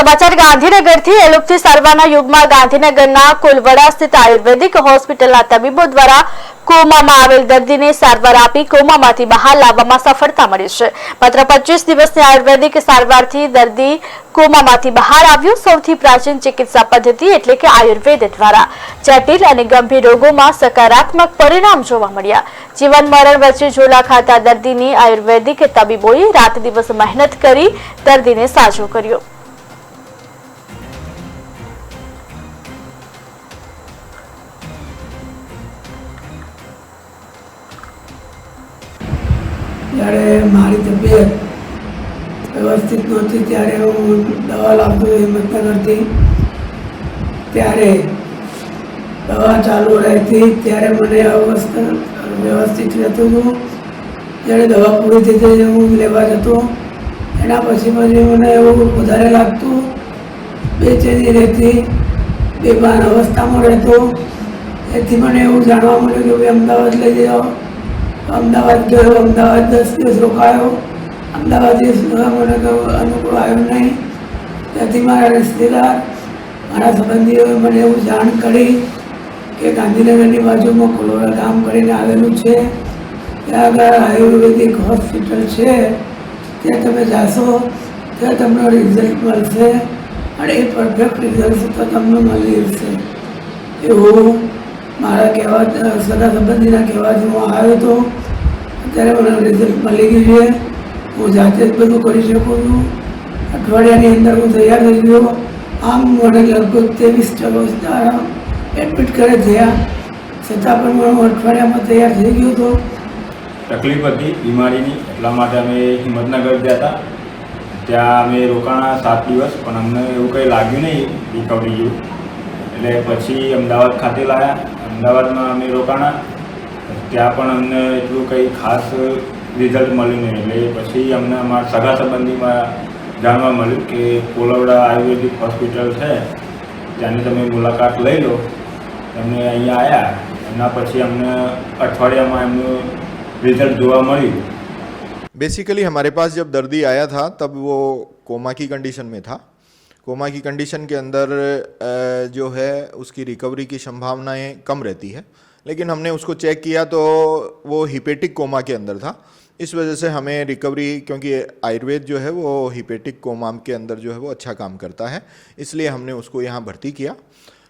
સમાચાર, ગાંધીનગરથી એલોપથી સારવારના યુગમાં ગાંધીનગરના કુલવડા સ્થિત આયુર્વેદિક હોસ્પિટલના તબીબો દ્વારા કોમામાં આવેલ દર્દીને સારવાર આપી કોમામાંથી બહાર લાવવામાં સફળતા મળી છે. માત્ર પચીસ દિવસની આયુર્વેદિક સારવારથી દર્દી કોમામાંથી બહાર આવ્યું. સૌથી પ્રાચીન ચિકિત્સા પદ્ધતિ એટલે કે આયુર્વેદ દ્વારા જટિલ અને ગંભીર રોગોમાં સકારાત્મક પરિણામ જોવા મળ્યા. જીવન મરણ વચ્ચે ઝોલા ખાતા દર્દીની આયુર્વેદિક તબીબોએ રાત દિવસ મહેનત કરી દર્દીને સાજો કર્યો. જ્યારે મારી તબિયત વ્યવસ્થિત નહોતી, ત્યારે હું દવા લાવતો હિંમતનગરથી. ત્યારે દવા ચાલુ રહેતી, ત્યારે મને અવસ્થા વ્યવસ્થિત રહેતું હતું. જ્યારે દવા પૂરી થઈ જાય હું લેવા જતો, એના પછી પછી મને એવું વધારે લાગતું, બેચેની રહેતી, બેભાન અવસ્થામાં રહેતો. એથી મને એવું જાણવા મળ્યું કે ભાઈ, અમદાવાદ લઈ જાઓ. અમદાવાદ ગયો, અમદાવાદ દસ દિવસ રોકાયો. અમદાવાદથી મને કહ્યું અનુકૂળ આવ્યું નહીં. ત્યાંથી મારા રિશ્તેદાર, મારા સંબંધીઓએ મને એવું જાણ કરી કે ગાંધીનગરની બાજુમાં કોલોરા ગામ કરીને આવેલું છે. ત્યાં આગળ આયુર્વેદિક હોસ્પિટલ છે. ત્યાં તમે જાશો, ત્યાં તમને રિઝલ્ટ મળશે. અને એ પરફેક્ટ રિઝલ્ટ તો તમને મળી જશે. એવું મારા કહેવા સગા સંબંધીના કહેવાથી હું આવ્યો હતો અત્યારે મને રિઝલ્ટ મળી ગયું છે. હું જાતે જ બધું કરી શકું છું. અઠવાડિયાની અંદર હું તૈયાર થઈ ગયો. આમ મને લગભગ ત્રેવીસ ચોવીસ દાડા એડમિટ કરે થયા. છતાં પણ હું અઠવાડિયામાં તૈયાર થઈ ગયો હતો તકલીફ હતી બીમારીની, એટલા માટે અમે હિંમતનગર ગયા હતા. ત્યાં અમે રોકાણા સાત દિવસ, પણ અમને એવું કંઈ લાગ્યું નહીં રિકવરી જેવું. એટલે પછી અમદાવાદ ખાતે લાવ્યા અમદાવાદમાં અમે રોકાણા ત્યાં પણ અમને એટલું કંઈ ખાસ રિઝલ્ટ મળ્યું નહીં એટલે પછી અમને અમારા સગા સંબંધીમાં જાણવા મળ્યું કે કોલવડા આયુર્વેદિક હોસ્પિટલ છે ત્યાંની તમે મુલાકાત લઈ લો એમને અહીંયા આવ્યા એના પછી અમને અઠવાડિયામાં એમનું रिजल्ट જોવા મળ્યું बेसिकली हमारे पास जब दर्दी आया था तब वो कोमा की कंडीशन में था कोमा की कंडीशन के अंदर जो है, उसकी रिकवरी की संभावनाएँ कम रहती है। लेकिन हमने उसको चेक किया तो वो हिपेटिक कोमा के अंदर था। इस वजह से हमें रिकवरी क्योंकि आयुर्वेद जो है, वो हिपेटिक कोमा के अंदर जो है, वो अच्छा काम करता है। इसलिए हमने उसको यहाँ भर्ती किया।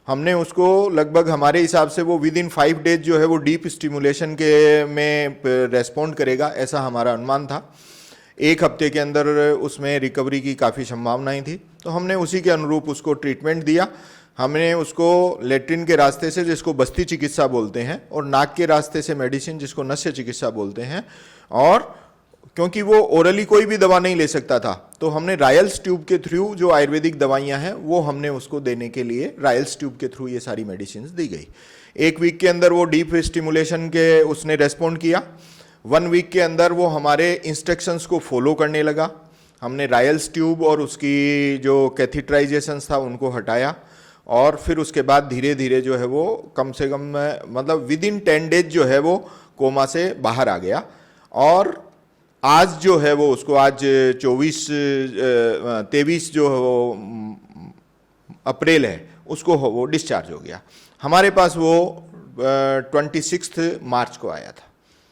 हमने उसको लगभग हमारे हिसाब से वो विद इन फाइव डेज़ जो है, वो डीप स्टिमुलेशन के में रेस्पॉन्ड करेगा, ऐसा हमारा अनुमान था। एक हफ़्ते के अंदर उसमें रिकवरी की काफ़ी संभावनाएँ थी। तो हमने उसी के अनुरूप उसको ट्रीटमेंट दिया। हमने उसको लेट्रिन के रास्ते से जिसको बस्ती चिकित्सा बोलते हैं और नाक के रास्ते से मेडिसिन जिसको नस्य चिकित्सा बोलते हैं और क्योंकि वो ओरली कोई भी दवा नहीं ले सकता था तो हमने रायल्स ट्यूब के थ्रू जो आयुर्वेदिक दवाइयाँ हैं, वो हमने उसको देने के लिए रायल्स ट्यूब के थ्रू ये सारी मेडिसिन दी गई। एक वीक के अंदर वो डीप स्टिमुलेशन के उसने रेस्पॉन्ड किया। वन वीक के अंदर वो हमारे इंस्ट्रक्शंस को फॉलो करने लगा। हमने रायल्स ट्यूब और उसकी जो कैथिट्राइजेशंस था उनको हटाया और फिर उसके बाद धीरे धीरे जो है वो कम से कम मतलब विद इन टेन डेज़ जो है वो कोमा से बाहर आ गया। और आज जो है वो उसको आज चौबीस तेईस जो है वो अप्रैल है, उसको वो डिस्चार्ज हो गया। हमारे पास वो ट्वेंटी सिक्स मार्च को आया था।